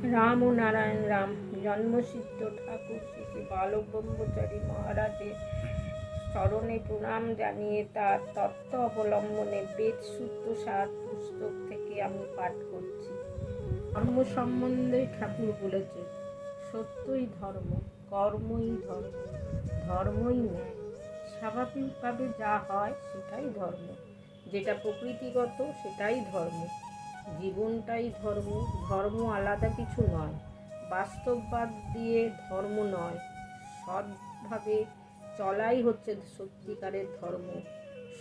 রাম ও নারায়ণ রাম, জন্মসিদ্ধ ঠাকুর শ্রী বালক ব্রহ্মচারী মহারাজের স্মরণে প্রণাম জানিয়ে তার তত্ত্ব অবলম্বনে বেদ, সূত্র, সার, পুস্তক থেকে আমি পাঠ করছি। ধর্ম সম্বন্ধে ঠাকুর বলেছে সত্যই ধর্ম, কর্মই ধর্ম, ধর্মই ন্যায়। স্বাভাবিকভাবে যা হয় সেটাই ধর্ম, যেটা প্রকৃতিগত সেটাই ধর্ম। জীবনটাই ধর্ম ধর্ম আলাদা কিছু নয়। বাস্তববাদ দিয়ে ধর্ম নয়। সৎভাবে চলাই হচ্ছে সত্যিকারের ধর্ম।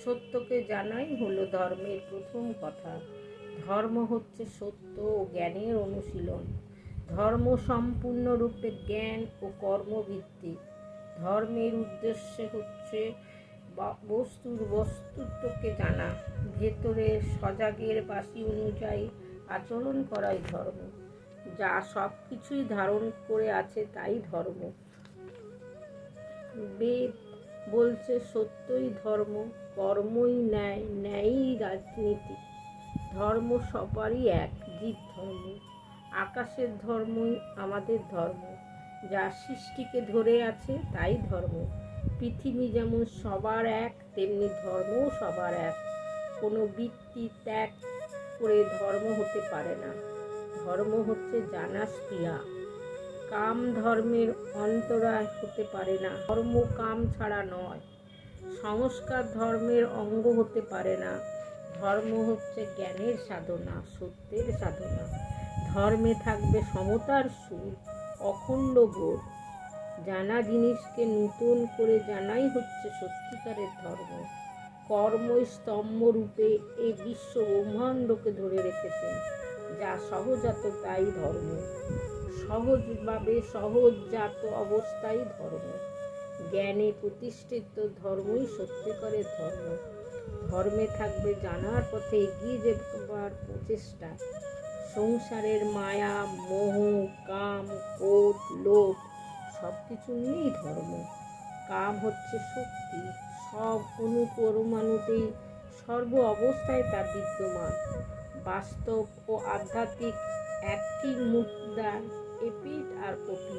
সত্যকে জানাই হলো ধর্মের প্রথম কথা। ধর্ম হচ্ছে সত্য ও জ্ঞানের অনুশীলন। ধর্ম সম্পূর্ণরূপে জ্ঞান ও কর্মভিত্তিক। ধর্মের উদ্দেশ্য হচ্ছে বস্তুর বস্তুত্বকে জানা। ভেতরের সজাগের বাসি অনুযায়ী আচরণ করাই ধর্ম। যা সব কিছুই ধারণ করে আছে তাই ধর্ম। বেদ বলছে, সত্যই ধর্ম, কর্মই ন্যায়, ন্যায়ই রাজনীতি। ধর্ম সবারই এক, জীব ধর্ম। আকাশের ধর্মই আমাদের ধর্ম। যা সৃষ্টিকে ধরে আছে তাই ধর্ম। পৃথিবী যেমন সবার এক, তেমনি ধর্মও সবার এক। কোনো বৃত্তি ত্যাগ করে ধর্ম হতে পারে না। ধর্ম হচ্ছে জানা ক্রিয়া কাম ধর্মের অন্তরায় হতে পারে না। ধর্ম কাম ছাড়া নয়। সংস্কার ধর্মের অঙ্গ হতে পারে না। ধর্ম হচ্ছে জ্ঞানের সাধনা, সত্যের সাধনা। ধর্মে থাকবে সমতার সুর, অখণ্ড বোধ। জানা জিনিসকে নতুন করে জানাই হচ্ছে সত্যিকারের ধর্ম। কর্মই স্তম্ভ রূপে এই বিশ্ব ব্রহ্মাণ্ডকে ধরে রেখেছেন, যা সহজাত তাই ধর্ম। সহজভাবে সহজজাত অবস্থাই ধর্ম। জ্ঞানে প্রতিষ্ঠিত ধর্মই সত্যিকারের ধর্ম। ধর্মে থাকবে জানার পথে এগিয়ে যাবার প্রচেষ্টা। সংসারের মায়া, মোহ, কাম, ক্রোধ, লোভ সব কিছু নিয়েই ধর্ম। কাম হচ্ছে শক্তি। সব অনুপরমাণুতেই সর্ব অবস্থায় তা বিদ্যমান। বাস্তব ও আধ্যাত্মিক একটি মুদ্রা এপিট আর ওপিট